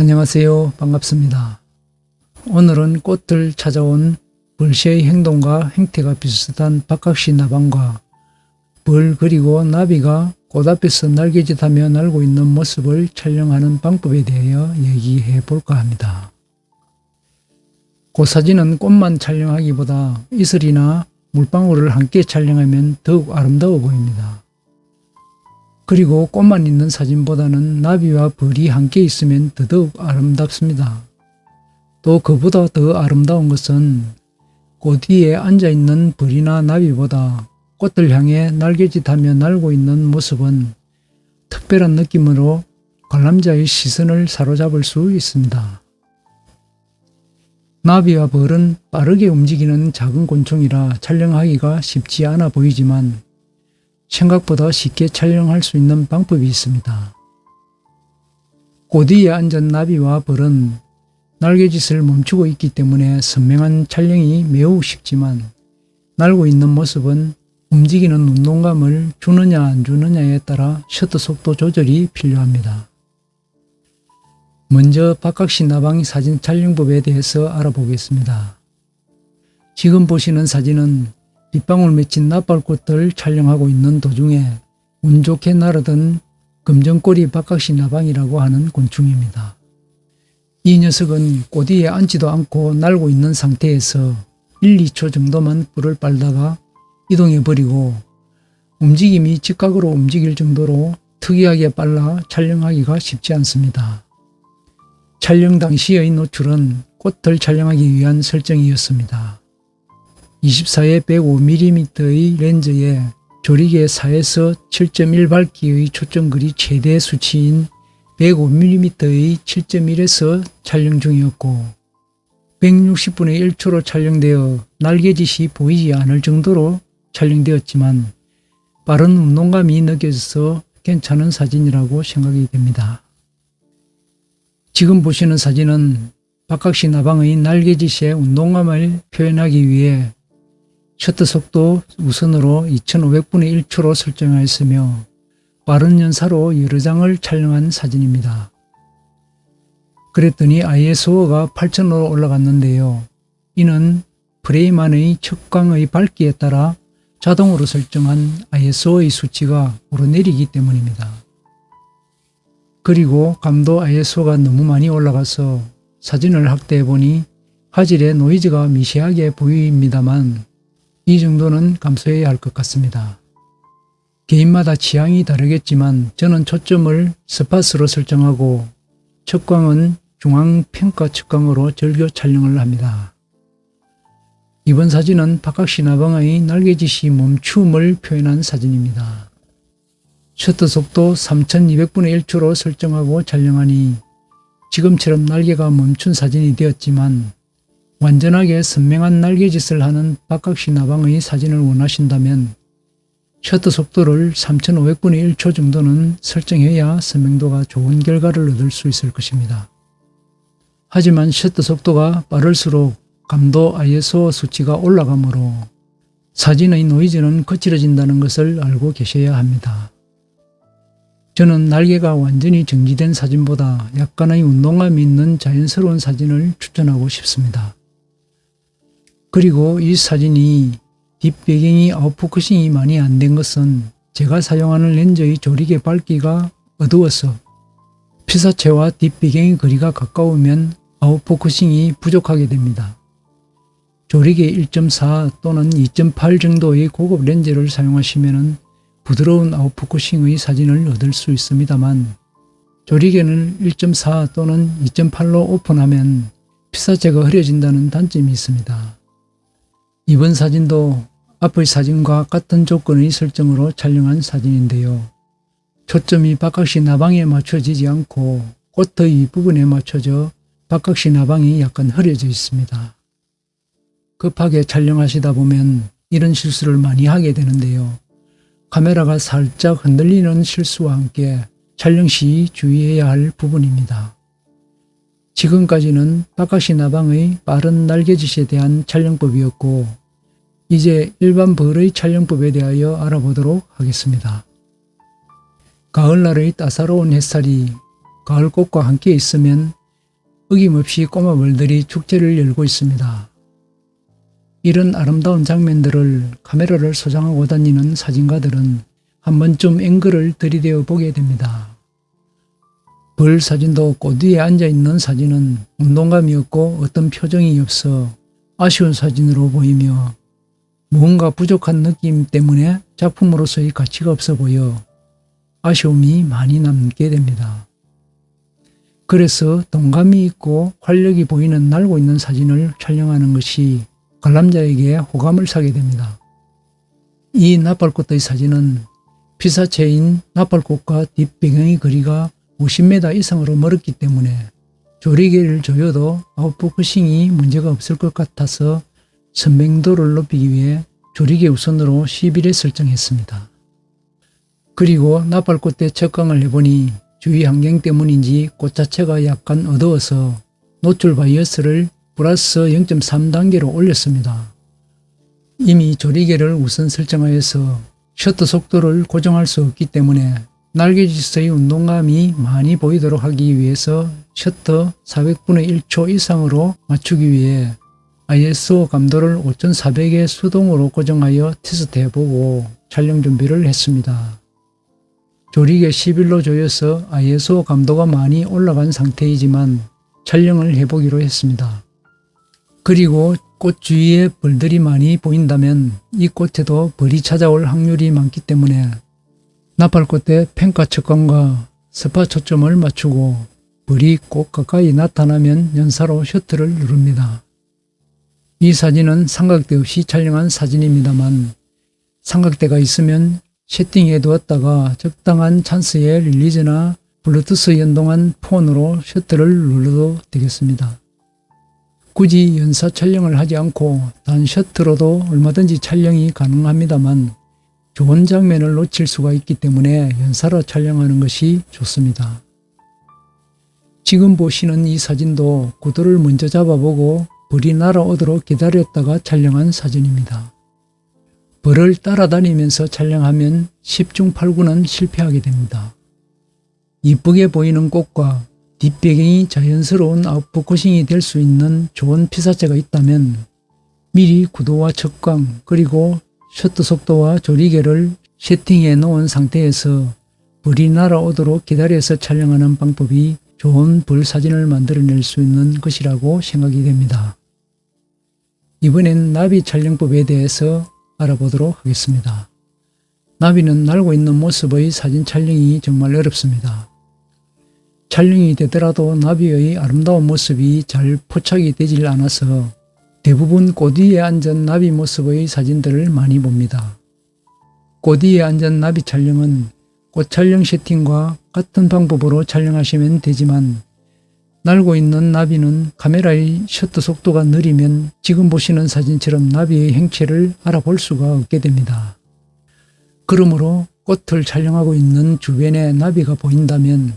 안녕하세요. 반갑습니다. 오늘은 꽃을 찾아온 벌새의 행동과 행태가 비슷한 박학시 나방과 벌 그리고 나비가 꽃 앞에서 날개짓하며 날고 있는 모습을 촬영하는 방법에 대하여 얘기해 볼까 합니다. 꽃사진은 꽃만 촬영하기보다 이슬이나 물방울을 함께 촬영하면 더욱 아름다워 보입니다. 그리고 꽃만 있는 사진보다는 나비와 벌이 함께 있으면 더더욱 아름답습니다. 또 그보다 더 아름다운 것은 꽃 위에 앉아 있는 벌이나 나비보다 꽃들 향해 날개짓하며 날고 있는 모습은 특별한 느낌으로 관람자의 시선을 사로잡을 수 있습니다. 나비와 벌은 빠르게 움직이는 작은 곤충이라 촬영하기가 쉽지 않아 보이지만 생각보다 쉽게 촬영할 수 있는 방법이 있습니다. 꽃 위에 앉은 나비와 벌은 날개짓을 멈추고 있기 때문에 선명한 촬영이 매우 쉽지만 날고 있는 모습은 움직이는 운동감을 주느냐 안 주느냐에 따라 셔터 속도 조절이 필요합니다. 먼저 박학시 나방이 사진 촬영법에 대해서 알아보겠습니다. 지금 보시는 사진은 빗방울 맺힌 나팔꽃을 촬영하고 있는 도중에 운 좋게 날아든 검정꼬리 박학시 나방이라고 하는 곤충입니다. 이 녀석은 꽃 위에 앉지도 않고 날고 있는 상태에서 1, 2초 정도만 불을 빨다가 이동해 버리고 움직임이 즉각으로 움직일 정도로 특이하게 빨라 촬영하기가 쉽지 않습니다. 촬영 당시의 노출은 꽃을 촬영하기 위한 설정이었습니다. 24에 105mm의 렌즈에 조리개 4에서 7.1 밝기의 초점거리 최대 수치인 105mm의 7.1에서 촬영 중이었고 160분의 1초로 촬영되어 날개짓이 보이지 않을 정도로 촬영되었지만 빠른 운동감이 느껴져서 괜찮은 사진이라고 생각이 됩니다. 지금 보시는 사진은 박학시 나방의 날개짓의 운동감을 표현하기 위해 셔터 속도 우선으로 2500분의 1초로 설정하였으며 빠른 연사로 여러 장을 촬영한 사진입니다. 그랬더니 ISO가 8000으로 올라갔는데요. 이는 프레임 안의 척광의 밝기에 따라 자동으로 설정한 ISO의 수치가 오르내리기 때문입니다. 그리고 감도 ISO가 너무 많이 올라가서 사진을 확대해 보니 화질의 노이즈가 미세하게 보입니다만 이 정도는 감소해야 할 것 같습니다. 개인마다 취향이 다르겠지만 저는 초점을 스팟으로 설정하고 척광은 중앙 평가 척광으로 절교 촬영을 합니다. 이번 사진은 박학시 나방의 날개짓이 멈춤을 표현한 사진입니다. 셔터 속도 3200분의 1초로 설정하고 촬영하니 지금처럼 날개가 멈춘 사진이 되었지만 완전하게 선명한 날개짓을 하는 박학시 나방의 사진을 원하신다면 셔터 속도를 3500분의 1초 정도는 설정해야 선명도가 좋은 결과를 얻을 수 있을 것입니다. 하지만 셔터 속도가 빠를수록 감도 ISO 수치가 올라가므로 사진의 노이즈는 거칠어진다는 것을 알고 계셔야 합니다. 저는 날개가 완전히 정지된 사진보다 약간의 운동감이 있는 자연스러운 사진을 추천하고 싶습니다. 그리고 이 사진이 뒷배경이 아웃포커싱이 많이 안 된 것은 제가 사용하는 렌즈의 조리개 밝기가 어두워서 피사체와 뒷배경의 거리가 가까우면 아웃포커싱이 부족하게 됩니다. 조리개 1.4 또는 2.8 정도의 고급 렌즈를 사용하시면 부드러운 아웃포커싱의 사진을 얻을 수 있습니다만 조리개는 1.4 또는 2.8로 오픈하면 피사체가 흐려진다는 단점이 있습니다. 이번 사진도 앞의 사진과 같은 조건의 설정으로 촬영한 사진인데요. 초점이 바깥시 나방에 맞춰지지 않고 꽃의 윗부분에 맞춰져 바깥시 나방이 약간 흐려져 있습니다. 급하게 촬영하시다 보면 이런 실수를 많이 하게 되는데요. 카메라가 살짝 흔들리는 실수와 함께 촬영 시 주의해야 할 부분입니다. 지금까지는 바깥시 나방의 빠른 날개짓에 대한 촬영법이었고 이제 일반 벌의 촬영법에 대하여 알아보도록 하겠습니다. 가을날의 따사로운 햇살이 가을꽃과 함께 있으면 어김없이 꼬마 벌들이 축제를 열고 있습니다. 이런 아름다운 장면들을 카메라를 소장하고 다니는 사진가들은 한 번쯤 앵글을 들이대어 보게 됩니다. 벌 사진도 꽃 위에 앉아 있는 사진은 운동감이 없고 어떤 표정이 없어 아쉬운 사진으로 보이며 무언가 부족한 느낌 때문에 작품으로서의 가치가 없어 보여 아쉬움이 많이 남게 됩니다. 그래서 동감이 있고 활력이 보이는 날고 있는 사진을 촬영하는 것이 관람자에게 호감을 사게 됩니다. 이 나팔꽃의 사진은 피사체인 나팔꽃과 뒷배경의 거리가 50m 이상으로 멀었기 때문에 조리개를 조여도 아웃포커싱이 문제가 없을 것 같아서 선명도를 높이기 위해 조리개 우선으로 11에 설정했습니다. 그리고 나팔꽃에 척광을 해보니 주위 환경 때문인지 꽃 자체가 약간 어두워서 노출 바이어스를 플러스 0.3단계로 올렸습니다. 이미 조리개를 우선 설정하여서 셔터 속도를 고정할 수 없기 때문에 날개짓의 운동감이 많이 보이도록 하기 위해서 셔터 400분의 1초 이상으로 맞추기 위해 ISO 감도를 5400에 수동으로 고정하여 테스트해보고 촬영 준비를 했습니다. 조리개 11로 조여서 ISO 감도가 많이 올라간 상태이지만 촬영을 해보기로 했습니다. 그리고 꽃 주위에 벌들이 많이 보인다면 이 꽃에도 벌이 찾아올 확률이 많기 때문에 나팔꽃에 평가 척광과 스파 초점을 맞추고 벌이 꽃 가까이 나타나면 연사로 셔터를 누릅니다. 이 사진은 삼각대 없이 촬영한 사진입니다만 삼각대가 있으면 세팅해 두었다가 적당한 찬스에 릴리즈나 블루투스 연동한 폰으로 셔터를 눌러도 되겠습니다. 굳이 연사 촬영을 하지 않고 단 셔터로도 얼마든지 촬영이 가능합니다만 좋은 장면을 놓칠 수가 있기 때문에 연사로 촬영하는 것이 좋습니다. 지금 보시는 이 사진도 구도를 먼저 잡아보고 벌이 날아오도록 기다렸다가 촬영한 사진입니다. 벌을 따라다니면서 촬영하면 10중 8구는 실패하게 됩니다. 이쁘게 보이는 꽃과 뒷배경이 자연스러운 아웃포커싱이 될 수 있는 좋은 피사체가 있다면 미리 구도와 척광 그리고 셔터 속도와 조리개를 세팅해 놓은 상태에서 불이 날아오도록 기다려서 촬영하는 방법이 좋은 불 사진을 만들어낼 수 있는 것이라고 생각이 됩니다. 이번엔 나비 촬영법에 대해서 알아보도록 하겠습니다. 나비는 날고 있는 모습의 사진 촬영이 정말 어렵습니다. 촬영이 되더라도 나비의 아름다운 모습이 잘 포착이 되질 않아서 대부분 꽃 위에 앉은 나비 모습의 사진들을 많이 봅니다. 꽃 위에 앉은 나비 촬영은 꽃 촬영 세팅과 같은 방법으로 촬영하시면 되지만 날고 있는 나비는 카메라의 셔터 속도가 느리면 지금 보시는 사진처럼 나비의 행체를 알아볼 수가 없게 됩니다. 그러므로 꽃을 촬영하고 있는 주변에 나비가 보인다면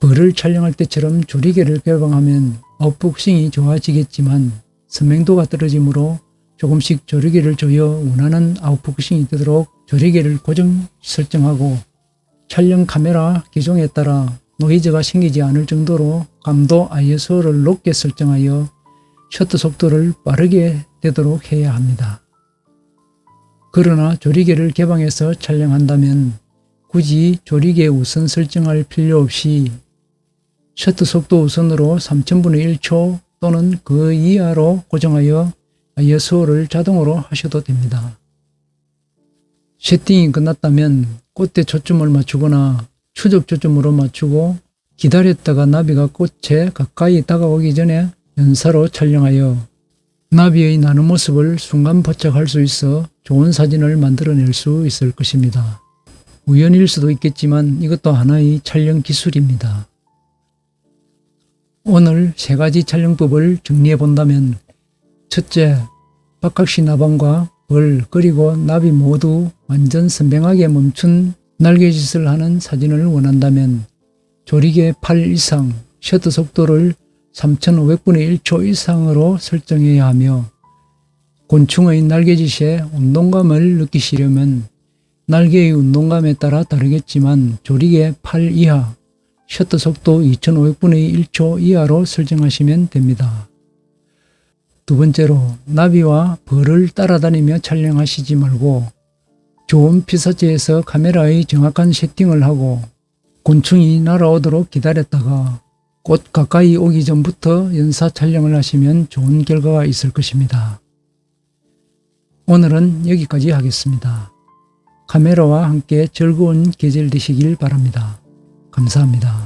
벌을 촬영할 때처럼 조리개를 개방하면 아웃복싱이 좋아지겠지만 선명도가 떨어지므로 조금씩 조리개를 조여 원하는 아웃복싱이 되도록 조리개를 고정 설정하고 촬영 카메라 기종에 따라 노이즈가 생기지 않을 정도로 감도 ISO를 높게 설정하여 셔터 속도를 빠르게 되도록 해야 합니다. 그러나 조리개를 개방해서 촬영한다면 굳이 조리개 우선 설정할 필요 없이 셔터 속도 우선으로 3000분의 1초 또는 그 이하로 고정하여 ISO를 자동으로 하셔도 됩니다. 세팅이 끝났다면 꽃에 초점을 맞추거나 추적 초점으로 맞추고 기다렸다가 나비가 꽃에 가까이 다가오기 전에 연사로 촬영하여 나비의 나는 모습을 순간 포착할 수 있어 좋은 사진을 만들어낼 수 있을 것입니다. 우연일 수도 있겠지만 이것도 하나의 촬영 기술입니다. 오늘 세 가지 촬영법을 정리해 본다면 첫째, 박학시 나방과 벌 그리고 나비 모두 완전 선명하게 멈춘 날개짓을 하는 사진을 원한다면 조리개 8 이상 셔터 속도를 3500분의 1초 이상으로 설정해야 하며 곤충의 날개짓에 운동감을 느끼시려면 날개의 운동감에 따라 다르겠지만 조리개 8 이하 셔터 속도 2500분의 1초 이하로 설정하시면 됩니다. 두 번째로 나비와 벌을 따라다니며 촬영하시지 말고 좋은 피사체에서 카메라의 정확한 세팅을 하고 곤충이 날아오도록 기다렸다가 꽃 가까이 오기 전부터 연사 촬영을 하시면 좋은 결과가 있을 것입니다. 오늘은 여기까지 하겠습니다. 카메라와 함께 즐거운 계절 되시길 바랍니다. 감사합니다.